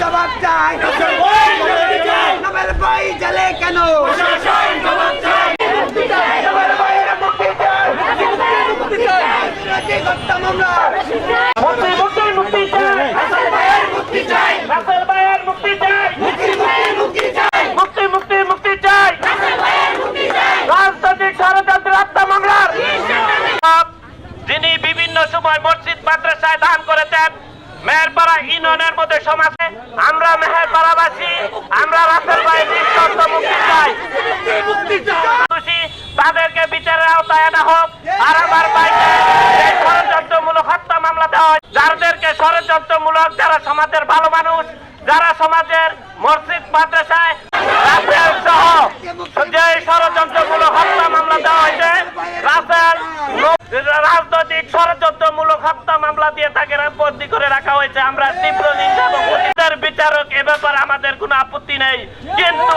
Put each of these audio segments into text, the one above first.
জবাব চাই ভাই জলে কেন নোবেল ভাইয়ের মুক্তি চাই রাজি করতাম আমরা মুক্তি মুক্তি মুক্তি চাই মুক্তি চাই রাসেল ভাইয়ের মুক্তি চাই মুক্তি ভাইয়ের মুক্তি চাই মুক্তি মুক্তি মুক্তি চাই রাজনৈতিক ষড়যন্ত্র হত্যা মামলার যিনি বিভিন্ন সময় মসজিদ, মাদ্রাসায় দান করেছেন, মেহেরপাড়া ইউনিয়নের মধ্যে সমাজে, আমরা মেহেরপাড়াবাসী, আমরা রাসেল ভাইয়ের নিঃশর্ত মুক্তি চাই। তাদেরকে বিচারের আওতায় আনা হোক, আর আমার ভাইকে এই ষড়যন্ত্রমূলক হত্যা মামলা দেওয়া হয়। যাদেরকে ষড়যন্ত্রমূলক যারা সমাজের ভালো মানুষ যারা সমাজের মসজিদ মাদ্রাসায় সহ যে ষড়যন্ত্রমূলক হত্যা মামলা দেওয়া হয়েছে রাসেল নো- রাজনৈতিক ষড়যন্ত্রমূলক হত্যা মামলা দিয়ে তাকে করে রাখা হয়েছে। আমরা তীব্র নিন্দা এবং বিচারক, এ ব্যাপার আমাদের কোনো আপত্তি নেই। কিন্তু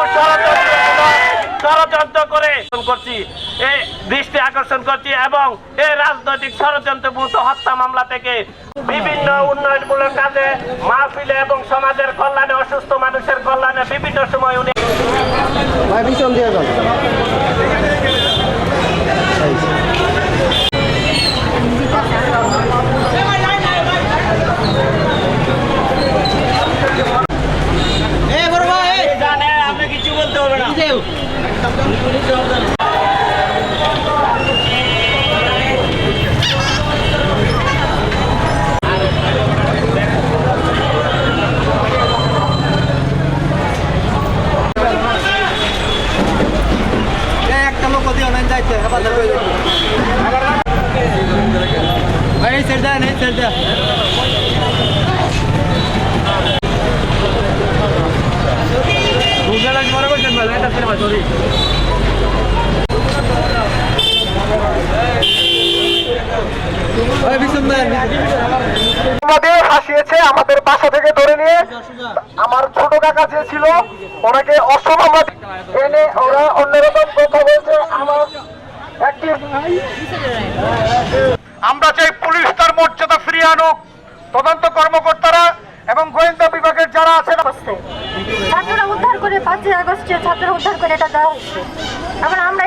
ষড়যন্ত্র করে করছি এই দৃষ্টি আকর্ষণ করছি এবং এই রাজনৈতিক ষড়যন্ত্রভূত হত্যা মামলা থেকে বিভিন্ন উন্নয়নমূলক কাজে মাহফিলে এবং সমাজের একটা লোক দিয়ে অনেক যাইতে হেফাজত হয়ে যাবে ভাই এই সাইড দেন এই সাইড দেন মনে করছেন ভাই এটা সিনেমা সরি ভাই বিষ্ণু দেন আমাদের হাসিয়েছে আমাদের বাসা থেকে ধরে নিয়ে। আমার ছোট কাকা যে ছিল ওনাকে অসম আমরা এনে ওরা অন্যরকম কথা বলছে। আমার একটি আমরা চাই পুলিশ তার মর্যাদা ফিরিয়ে আনুক। তদন্ত কর্মকর্তারা এবং গোয়েন্দা বিভাগের যারা আছেন ছাত্ররা উদ্ধার করে পাঁচই আগস্টে ছাত্ররা উদ্ধার করে এটা দেওয়া হয়েছে এবার আমরা